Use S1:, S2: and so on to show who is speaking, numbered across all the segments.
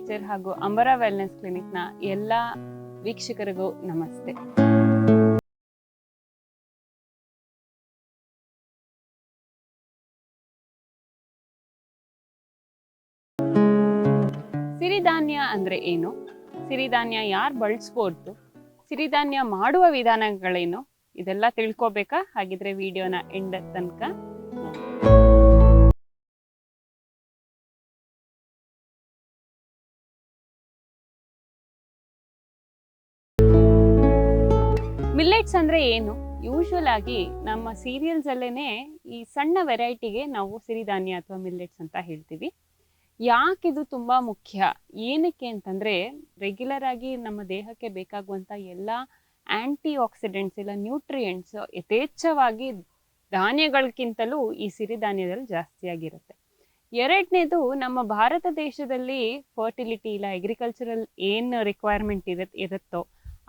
S1: Nature ಹಾಗೂ ಅಂಬರ wellness ಕ್ಲಿನಿಕ್ನ ಎಲ್ಲ ವೀಕ್ಷಕರಿಗೂ ನಮಸ್ತೆ. ಸಿರಿಧಾನ್ಯ ಅಂದ್ರೆ ಏನು? ಸಿರಿಧಾನ್ಯ ಯಾರು ಬಳಸ್ಬೋದು? ಸಿರಿಧಾನ್ಯ ಮಾಡುವ ವಿಧಾನಗಳೇನು? ಇದೆಲ್ಲ ತಿಳ್ಕೊಬೇಕಾ? ಹಾಗಿದ್ರೆ ವಿಡಿಯೋನ ಎಂಡ್ ತನಕ ಮಿಲ್ಲೆಟ್ಸ್ ಅಂದ್ರೆ ಏನು? ಯೂಶುವಲ್ ಆಗಿ ನಮ್ಮ ಸೀರಿಯಲ್ಸ್ ಅಲ್ಲೇನೆ ಈ ಸಣ್ಣ ವೆರೈಟಿಗೆ ನಾವು ಸಿರಿಧಾನ್ಯ ಅಥವಾ ಮಿಲ್ಲೆಟ್ಸ್ ಅಂತ ಹೇಳ್ತೀವಿ. ಯಾಕಿದು ತುಂಬಾ ಮುಖ್ಯ? ಏನಕ್ಕೆ ಅಂತಂದ್ರೆ ರೆಗ್ಯುಲರ್ ಆಗಿ ನಮ್ಮ ದೇಹಕ್ಕೆ ಬೇಕಾಗುವಂತ ಎಲ್ಲ ಆಂಟಿ ಆಕ್ಸಿಡೆಂಟ್ಸ್ ಇಲ್ಲ ನ್ಯೂಟ್ರಿಯೆಂಟ್ಸ್ ಯಥೇಚ್ಛವಾಗಿ ಧಾನ್ಯಗಳಿಗಿಂತಲೂ ಈ ಸಿರಿಧಾನ್ಯದಲ್ಲಿ ಜಾಸ್ತಿ ಆಗಿರುತ್ತೆ. ಎರಡನೇದು ನಮ್ಮ ಭಾರತ ದೇಶದಲ್ಲಿ ಫರ್ಟಿಲಿಟಿ ಇಲ್ಲ ಅಗ್ರಿಕಲ್ಚರಲ್ ಏನು ರಿಕ್ವೈರ್ಮೆಂಟ್ ಇರತ್ ಇರುತ್ತೋ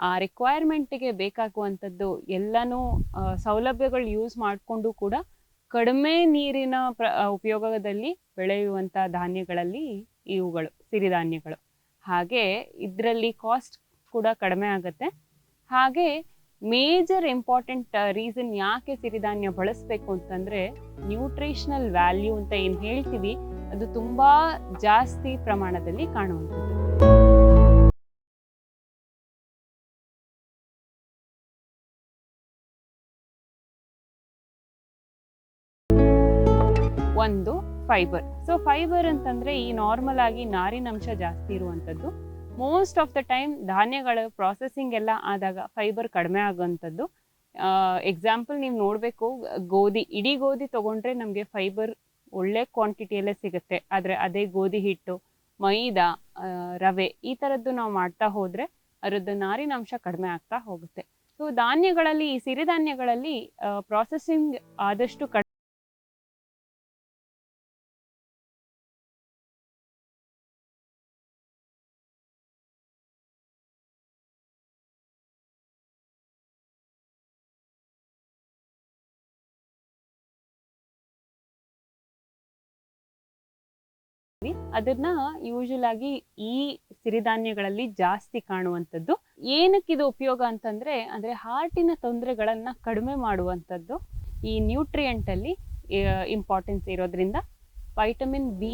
S1: ಆ ರಿಕ್ವೈರ್ಮೆಂಟಿಗೆ ಬೇಕಾಗುವಂಥದ್ದು ಎಲ್ಲನೂ ಸೌಲಭ್ಯಗಳು ಯೂಸ್ ಮಾಡಿಕೊಂಡು ಕೂಡ ಕಡಿಮೆ ನೀರಿನ ಪ್ರ ಉಪಯೋಗದಲ್ಲಿ ಬೆಳೆಯುವಂಥ ಧಾನ್ಯಗಳಲ್ಲಿ ಇವುಗಳು, ಸಿರಿಧಾನ್ಯಗಳು. ಹಾಗೆ ಇದರಲ್ಲಿ ಕಾಸ್ಟ್ ಕೂಡ ಕಡಿಮೆ ಆಗುತ್ತೆ. ಹಾಗೆ ಮೇಜರ್ ಇಂಪಾರ್ಟೆಂಟ್ ರೀಸನ್ ಯಾಕೆ ಸಿರಿಧಾನ್ಯ ಬಳಸಬೇಕು ಅಂತಂದ್ರೆ ನ್ಯೂಟ್ರಿಷನಲ್ ವ್ಯಾಲ್ಯೂ ಅಂತ ಏನು ಹೇಳ್ತೀವಿ, ಅದು ತುಂಬಾ ಜಾಸ್ತಿ ಪ್ರಮಾಣದಲ್ಲಿ ಕಾಣುವಂಥದ್ದು. ಒಂದು ಫೈಬರ್ ಸೊ ಫೈಬರ್ ಅಂತಂದ್ರೆ ಈ ನಾರ್ಮಲ್ ಆಗಿ ನಾರಿನಂಶ ಜಾಸ್ತಿ ಇರುವಂಥದ್ದು. ಮೋಸ್ಟ್ ಆಫ್ ದ ಟೈಮ್ ಧಾನ್ಯಗಳ ಪ್ರಾಸೆಸಿಂಗ್ ಎಲ್ಲ ಆದಾಗ ಫೈಬರ್ ಕಡಿಮೆ ಆಗುವಂಥದ್ದು. ಎಕ್ಸಾಂಪಲ್ ನೀವು ನೋಡಬೇಕು, ಗೋಧಿ, ಇಡೀ ಗೋಧಿ ತಗೊಂಡ್ರೆ ನಮಗೆ ಫೈಬರ್ ಒಳ್ಳೆ ಕ್ವಾಂಟಿಟಿಯಲ್ಲೇ ಸಿಗುತ್ತೆ. ಆದರೆ ಅದೇ ಗೋಧಿ ಹಿಟ್ಟು, ಮೈದಾ ರವೆ ಈ ಥರದ್ದು ನಾವು ಮಾಡ್ತಾ ಹೋದರೆ ಅದರದ್ದು ನಾರಿನಾಂಶ ಕಡಿಮೆ ಆಗ್ತಾ ಹೋಗುತ್ತೆ. ಸೊ ಧಾನ್ಯಗಳಲ್ಲಿ, ಈ ಸಿರಿಧಾನ್ಯಗಳಲ್ಲಿ ಪ್ರಾಸೆಸಿಂಗ್ ಆದಷ್ಟು ಕಡಿಮೆ ಅದನ್ನ ಯೂಶಲ್ ಆಗಿ ಈ ಸಿರಿಧಾನ್ಯಗಳಲ್ಲಿ ಜಾಸ್ತಿ ಕಾಣುವಂಥದ್ದು. ಏನಕ್ಕೆ ಇದು ಉಪಯೋಗ ಅಂತಂದ್ರೆ, ಅಂದ್ರೆ ಹಾರ್ಟಿನ ತೊಂದರೆಗಳನ್ನ ಕಡಿಮೆ ಮಾಡುವಂಥದ್ದು ಈ ನ್ಯೂಟ್ರಿಯೆಂಟ್ ಅಲ್ಲಿ ಇಂಪಾರ್ಟೆನ್ಸ್ ಇರೋದ್ರಿಂದ. ವೈಟಮಿನ್ ಬಿ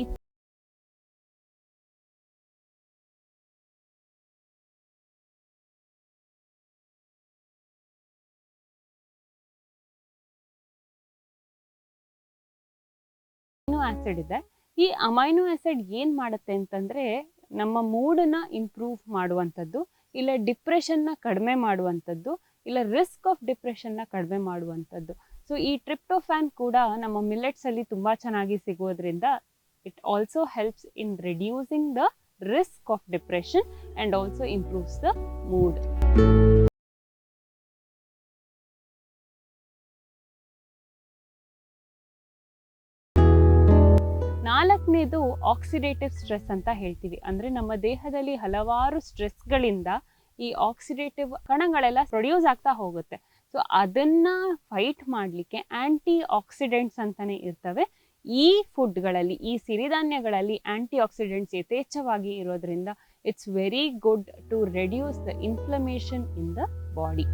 S1: ಆಸಿಡ್ ಇದೆ. ಈ ಅಮೈನೋ ಆಸಿಡ್ ಏನು ಮಾಡುತ್ತೆ ಅಂತಂದ್ರೆ ನಮ್ಮ ಮೂಡನ್ನ ಇಂಪ್ರೂವ್ ಮಾಡುವಂಥದ್ದು, ಇಲ್ಲ ಡಿಪ್ರೆಷನ್ನ ಕಡಿಮೆ ಮಾಡುವಂಥದ್ದು, ಇಲ್ಲ ರಿಸ್ಕ್ ಆಫ್ ಡಿಪ್ರೆಷನ್ನ ಕಡಿಮೆ ಮಾಡುವಂಥದ್ದು. ಸೊ ಈ ಟ್ರಿಪ್ಟೋಫ್ಯಾನ್ ಕೂಡ ನಮ್ಮ ಮಿಲೆಟ್ಸ್ ಅಲ್ಲಿ ತುಂಬಾ ಚೆನ್ನಾಗಿ ಸಿಗೋದ್ರಿಂದ it also helps in reducing the risk of depression and also improves the mood ನಾಲ್ಕನೇದು ಆಕ್ಸಿಡೇಟಿವ್ ಸ್ಟ್ರೆಸ್ ಅಂತ ಹೇಳ್ತೀವಿ. ಅಂದ್ರೆ ನಮ್ಮ ದೇಹದಲ್ಲಿ ಹಲವಾರು ಸ್ಟ್ರೆಸ್ಗಳಿಂದ ಈ ಆಕ್ಸಿಡೇಟಿವ್ ಕಣಗಳೆಲ್ಲ ಪ್ರೊಡ್ಯೂಸ್ ಆಗ್ತಾ ಹೋಗುತ್ತೆ. ಸೊ ಅದನ್ನ ಫೈಟ್ ಮಾಡಲಿಕ್ಕೆ ಆಂಟಿ ಆಕ್ಸಿಡೆಂಟ್ಸ್ ಅಂತಾನೆ ಇರ್ತವೆ. ಈ ಫುಡ್ಗಳಲ್ಲಿ ಈ ಸಿರಿಧಾನ್ಯಗಳಲ್ಲಿ ಆಂಟಿ ಆಕ್ಸಿಡೆಂಟ್ಸ್ ಯಥೇಚ್ಛವಾಗಿ ಇರೋದ್ರಿಂದ it's very good to reduce the inflammation in the body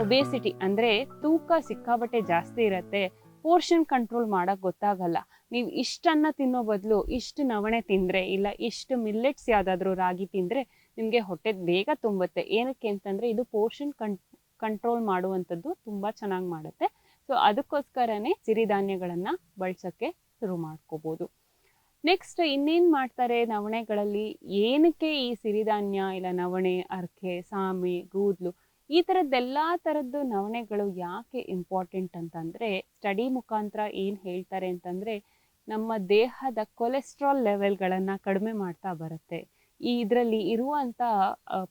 S1: obesity ಅಂದ್ರೆ ತೂಕ ಸಿಕ್ಕಾಬಟ್ಟೆ ಜಾಸ್ತಿ ಇರತ್ತೆ ಪೋರ್ಷನ್ ಕಂಟ್ರೋಲ್ ಮಾಡಕ್ ಗೊತ್ತಾಗಲ್ಲ. ನೀವು ಇಷ್ಟನ್ನ ತಿನ್ನೋ ಬದಲು ಇಷ್ಟು ನವಣೆ ತಿಂದ್ರೆ ಇಲ್ಲ ಇಷ್ಟು ಮಿಲ್ಲೆಟ್ಸ್ ಯಾವ್ದಾದ್ರು ರಾಗಿ ತಿಂದ್ರೆ ನಿಮ್ಗೆ ಹೊಟ್ಟೆ ಬೇಗ ತುಂಬುತ್ತೆ. ಏನಕ್ಕೆ ಅಂತಂದ್ರೆ ಇದು ಪೋರ್ಷನ್ ಕಂಟ್ರೋಲ್ ಮಾಡುವಂಥದ್ದು ತುಂಬಾ ಚೆನ್ನಾಗಿ ಮಾಡುತ್ತೆ. ಸೊ ಅದಕ್ಕೋಸ್ಕರನೇ ಸಿರಿಧಾನ್ಯಗಳನ್ನ ಬಳಸಕ್ಕೆ ಶುರು ಮಾಡ್ಕೋಬಹುದು ನೆಕ್ಸ್ಟ್ ಇನ್ನೇನು ಮಾಡ್ತಾರೆ ನವಣೆಗಳಲ್ಲಿ? ಏನಕ್ಕೆ ಈ ಸಿರಿಧಾನ್ಯ ಇಲ್ಲ ನವಣೆ, ಅರ್ಕೆ, ಸಾಮೆ, ಗೂದ್ಲು ಈ ಥರದ್ದೆಲ್ಲ ಥರದ್ದು ನವಣೆಗಳು ಯಾಕೆ ಇಂಪಾರ್ಟೆಂಟ್ ಅಂತಂದರೆ ಸ್ಟಡಿ ಮುಖಾಂತರ ಏನು ಹೇಳ್ತಾರೆ ಅಂತಂದ್ರೆ, ನಮ್ಮ ದೇಹದ ಕೊಲೆಸ್ಟ್ರಾಲ್ ಲೆವೆಲ್ಗಳನ್ನು ಕಡಿಮೆ ಮಾಡ್ತಾ ಬರುತ್ತೆ. ಈ ಇದರಲ್ಲಿ ಇರುವಂತ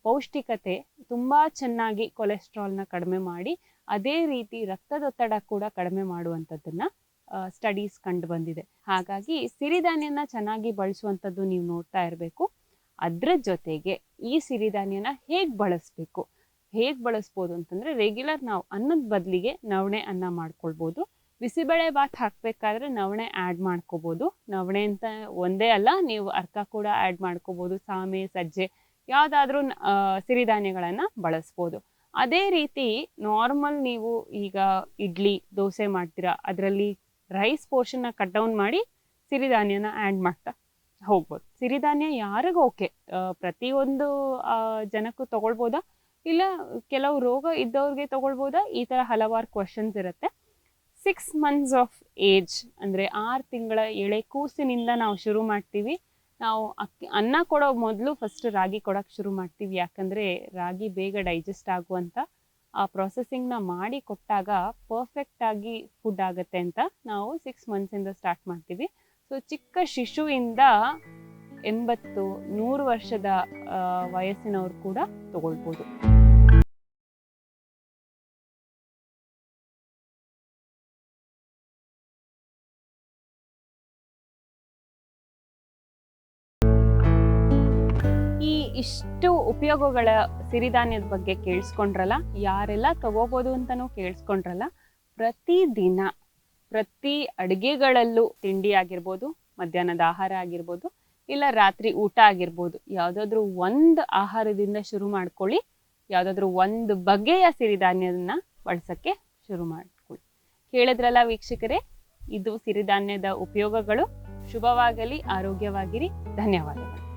S1: ಪೌಷ್ಟಿಕತೆ ತುಂಬಾ ಚೆನ್ನಾಗಿ ಕೊಲೆಸ್ಟ್ರಾಲ್ನ ಕಡಿಮೆ ಮಾಡಿ, ಅದೇ ರೀತಿ ರಕ್ತದೊತ್ತಡ ಕೂಡ ಕಡಿಮೆ ಮಾಡುವಂಥದ್ದನ್ನು ಸ್ಟಡೀಸ್ ಕಂಡು ಬಂದಿದೆ. ಹಾಗಾಗಿ ಸಿರಿಧಾನ್ಯನ ಚೆನ್ನಾಗಿ ಬಳಸುವಂಥದ್ದು ನೀವು ನೋಡ್ತಾ ಇರಬೇಕು. ಅದರ ಜೊತೆಗೆ ಈ ಸಿರಿಧಾನ್ಯನ ಹೇಗೆ ಬಳಸಬೇಕು? ಹೇಗೆ ಬಳಸ್ಬೋದು ಅಂತಂದ್ರೆ ರೆಗ್ಯುಲರ್ ನಾವು ಅನ್ನದ ಬದಲಿಗೆ ನವಣೆ ಅನ್ನ ಮಾಡ್ಕೊಳ್ಬೋದು. ಬಿಸಿಬೇಳೆ ಬಾತ್ ಹಾಕ್ಬೇಕಾದ್ರೆ ನವಣೆ ಆ್ಯಡ್ ಮಾಡ್ಕೋಬೋದು. ನವಣೆ ಅಂತ ಒಂದೇ ಅಲ್ಲ, ನೀವು ಅರ್ಕ ಕೂಡ ಆ್ಯಡ್ ಮಾಡ್ಕೋಬೋದು, ಸಾಮೆ, ಸಜ್ಜೆ, ಯಾವುದಾದ್ರೂ ಸಿರಿಧಾನ್ಯಗಳನ್ನು ಬಳಸ್ಬೋದು. ಅದೇ ರೀತಿ ನಾರ್ಮಲ್ ನೀವು ಈಗ ಇಡ್ಲಿ, ದೋಸೆ ಮಾಡ್ತೀರಾ, ಅದರಲ್ಲಿ ರೈಸ್ ಪೋರ್ಷನ್ನ ಕಟ್ ಡೌನ್ ಮಾಡಿ ಸಿರಿಧಾನ್ಯನ ಆ್ಯಡ್ ಮಾಡ್ತಾ ಹೋಗ್ಬೋದು. ಸಿರಿಧಾನ್ಯ ಯಾರಿಗೂ ಓಕೆ ಪ್ರತಿಯೊಂದು ಜನಕ್ಕೂ ತಗೊಳ್ಬೋದಾ? ಇಲ್ಲ, ಕೆಲವು ರೋಗ ಇದ್ದವ್ರಿಗೆ ತಗೊಳ್ಬೋದಾ? ಈ ಥರ ಹಲವಾರು ಕ್ವಶನ್ಸ್ ಇರುತ್ತೆ. ಸಿಕ್ಸ್ ಮಂತ್ಸ್ ಆಫ್ ಏಜ್ ಅಂದರೆ ಆರು ತಿಂಗಳ ಎಳೆ ಕೂಸಿನಿಂದ ನಾವು ಶುರು ಮಾಡ್ತೀವಿ. ನಾವು ಅಕ್ಕಿ, ಅನ್ನ ಕೊಡೋ ಮೊದಲು ಫಸ್ಟ್ ರಾಗಿ ಕೊಡೋಕ್ಕೆ ಶುರು ಮಾಡ್ತೀವಿ. ಯಾಕಂದರೆ ರಾಗಿ ಬೇಗ ಡೈಜೆಸ್ಟ್ ಆಗುವಂಥ ಆ ಪ್ರೊಸೆಸಿಂಗ್ನ ಮಾಡಿ ಕೊಟ್ಟಾಗ ಪರ್ಫೆಕ್ಟಾಗಿ ಫುಡ್ ಆಗುತ್ತೆ ಅಂತ ನಾವು ಸಿಕ್ಸ್ ಮಂತ್ಸಿಂದ ಸ್ಟಾರ್ಟ್ ಮಾಡ್ತೀವಿ. ಸೊ ಚಿಕ್ಕ ಶಿಶುವಿಂದ ಎಂಬತ್ತು ನೂರು ವರ್ಷದ ವಯಸ್ಸಿನವರು ಕೂಡ ತಗೊಳ್ಬೋದು. ಈ ಇಷ್ಟು ಉಪಯೋಗಗಳ ಸಿರಿಧಾನ್ಯದ ಬಗ್ಗೆ ಕೇಳಿಸ್ಕೊಂಡ್ರಲ್ಲ, ಯಾರೆಲ್ಲ ತಗೋಬೋದು ಅಂತಲೂ ಕೇಳಿಸ್ಕೊಂಡ್ರಲ್ಲ ಪ್ರತಿದಿನ ಪ್ರತಿ ಅಡುಗೆಗಳಲ್ಲೂ ತಿಂಡಿ ಆಗಿರ್ಬೋದು, ಮಧ್ಯಾಹ್ನದ ಆಹಾರ ಆಗಿರ್ಬೋದು ಇಲ್ಲ ರಾತ್ರಿ ಊಟ ಆಗಿರ್ಬೋದು. ಯಾವುದಾದ್ರೂ ಒಂದು ಆಹಾರದಿಂದ ಶುರು ಮಾಡ್ಕೊಳ್ಳಿ. ಯಾವುದಾದ್ರೂ ಒಂದು ಬಗೆಯ ಸಿರಿಧಾನ್ಯದನ್ನ ಬಳಸಕ್ಕೆ ಶುರು ಮಾಡ್ಕೊಳ್ಳಿ. ಕೇಳಿದ್ರಲ್ಲ ವೀಕ್ಷಕರೇ, ಇದು ಸಿರಿಧಾನ್ಯದ ಉಪಯೋಗಗಳು. ಶುಭವಾಗಲಿ, ಆರೋಗ್ಯವಾಗಿರಿ. ಧನ್ಯವಾದಗಳು.